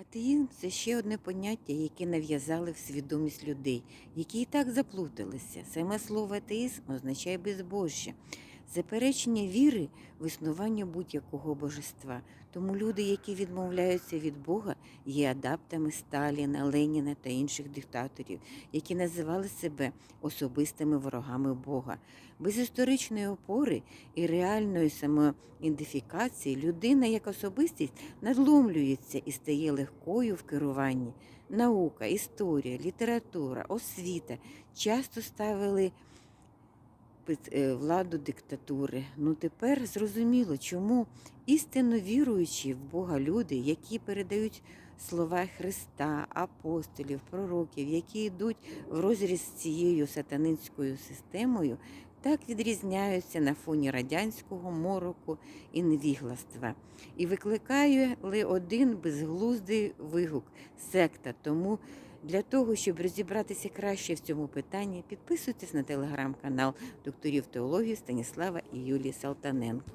Атеїзм це ще одне поняття, яке нав'язали в свідомість людей, які і так заплуталися. Саме слово атеїзм означає безбожжя, заперечення віри в існування будь-якого божества. Тому люди, які відмовляються від Бога, є адаптами Сталіна, Леніна та інших диктаторів, які називали себе особистими ворогами Бога. Без історичної опори і реальної самоідентифікації людина як особистість надломлюється і стає легкою в керуванні. Наука, історія, література, освіта часто ставили владу диктатури. Ну тепер зрозуміло, чому істинно віруючі в Бога люди, які передають слова Христа, апостолів, пророків, які йдуть в розріз з цією сатанинською системою, так відрізняються на фоні радянського мороку і невігластва. І викликає ли один безглуздий вигук секта. Тому для того, щоб розібратися краще в цьому питанні, підписуйтесь на телеграм-канал докторів теології Станіслава і Юлії Салтаненко.